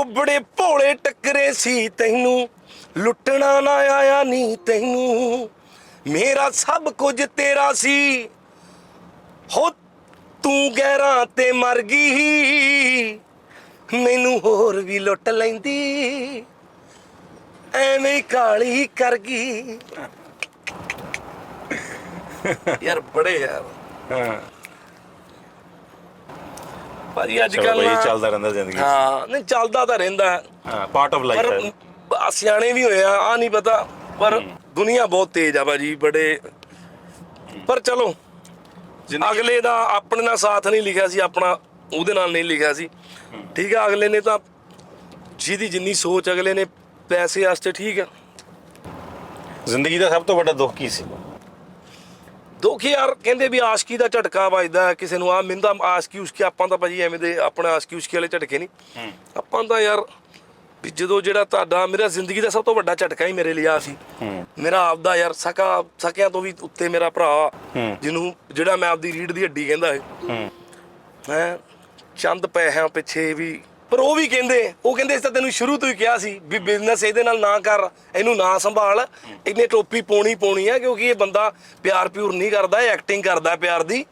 ਹੋ ਬੜੇ ਭੋਲੇ ਟੱਕਰੇ ਸੀ ਤੈਨੂੰ ਲੁੱਟਣਾ ਨਾ ਆਇਆ ਨਹੀਂ ਤੈਨੂੰ। ਮੇਰਾ ਸਭ ਕੁਝ ਤੇਰਾ ਸੀ। ਹੋ ਤੂੰ ਗਹਿਰਾਂ ਤੇ ਮਰ ਗਈ। ਮੈਨੂੰ ਹੋਰ ਵੀ ਲੁੱਟ ਲੈਂਦੀ। ਐਵੇਂ ਕਾਲੀ ਕਰ ਗਈ। ਯਾਰ ਬੜੇ ਯਾਰ ਹਾਂ। ਭਾਜੀ ਅੱਜ ਕੱਲ ਬਈ ਚੱਲਦਾ ਰਹਿੰਦਾ ਜ਼ਿੰਦਗੀ। ਹਾਂ ਨਹੀਂ ਚੱਲਦਾ ਤਾਂ ਰਹਿੰਦਾ। ਹੈ। ਪਾਰਟ ਆਫ ਲਾਈਫ ਪਰ ਹੈ। ਸਿਆਣੇ ਵੀ ਹੋਏ ਆ ਆ ਨਹੀਂ ਪਤਾ ਪਰ ਦੁਨੀਆ ਬਹੁਤ ਤੇਜ਼ ਆ ਭਾਜੀ ਬੜੇ ਪਰ ਚਲੋ ਅਗਲੇ ਦਾ ਆਪਣੇ ਨਾਲ ਸਾਥ ਨਹੀਂ ਲਿਖਿਆ ਸੀ ਆਪਣਾ ਉਹਦੇ ਨਾਲ ਨਹੀਂ ਲਿਖਿਆ ਸੀ। ਠੀਕ ਆ ਅਗਲੇ ਨੇ ਤਾਂ ਜਿਹਦੀ ਜਿੰਨੀ ਸੋਚ ਅਗਲੇ ਨੇ ਪੈਸੇ ਵਾਸਤੇ ਠੀਕ ਆ। ਜ਼ਿੰਦਗੀ ਦਾ ਸਭ ਤੋਂ ਵੱਡਾ ਦੁੱਖ ਕੀ ਸੀ? ਦੁੱਖ ਯਾਰ ਕਹਿੰਦੇ ਵੀ ਆਸ਼ਕੀ ਦਾ ਝਟਕਾ ਵੱਜਦਾ ਕਿਸੇ ਨੂੰ ਆ ਮਿੰਦਾ ਆਸ਼ਕੀ ਉਸਕੀ ਆਪਾਂ ਤਾਂ ਭਾਜੀ ਐਵੇਂ ਦੇ ਆਪਣੇ ਆਸ਼ਕੀ ਉਸਕੀ ਵਾਲੇ ਝਟਕੇ ਨਹੀਂ। ਆਪਾਂ ਤਾਂ ਯਾਰ ਵੀ ਜਦੋਂ ਜਿਹੜਾ ਤੁਹਾਡਾ ਮੇਰਾ ਜ਼ਿੰਦਗੀ ਦਾ ਸਭ ਤੋਂ ਵੱਡਾ ਝਟਕਾ ਹੀ ਮੇਰੇ ਲਈ ਆ ਸੀ। ਮੇਰਾ ਆਪਦਾ ਯਾਰ ਸਕਾ ਸਕਿਆਂ ਤੋਂ ਵੀ ਉੱਤੇ ਮੇਰਾ ਭਰਾ। ਜਿਹਨੂੰ ਜਿਹੜਾ ਮੈਂ ਆਪਦੀ ਰੀੜ ਦੀ ਹੱਡੀ ਕਹਿੰਦਾ ਹੈ। ਹੂੰ ਮੈਂ ਚੰਦ ਪੈਸਿਆਂ ਪਿੱਛੇ ਵੀ ਪਰ ਉਹ ਵੀ ਕਹਿੰਦੇ, ਉਹ ਕਹਿੰਦੇ ਇਸ ਤਾਂ ਤੈਨੂੰ ਸ਼ੁਰੂ ਤੋਂ ਹੀ ਕਿਹਾ ਸੀ ਵੀ ਬਿਜ਼ਨਸ ਇਹਦੇ ਨਾਲ ਨਾ ਕਰ, ਇਹਨੂੰ ਨਾ ਸੰਭਾਲ, ਇਹਨੇ ਟੋਪੀ ਪਾਉਣੀ ਪਾਉਣੀ ਆ ਕਿਉਂਕਿ ਇਹ ਬੰਦਾ ਪਿਆਰ ਪਿਉਰ ਨਹੀਂ ਕਰਦਾ, ਇਹ ਐਕਟਿੰਗ ਕਰਦਾ ਪਿਆਰ ਦੀ।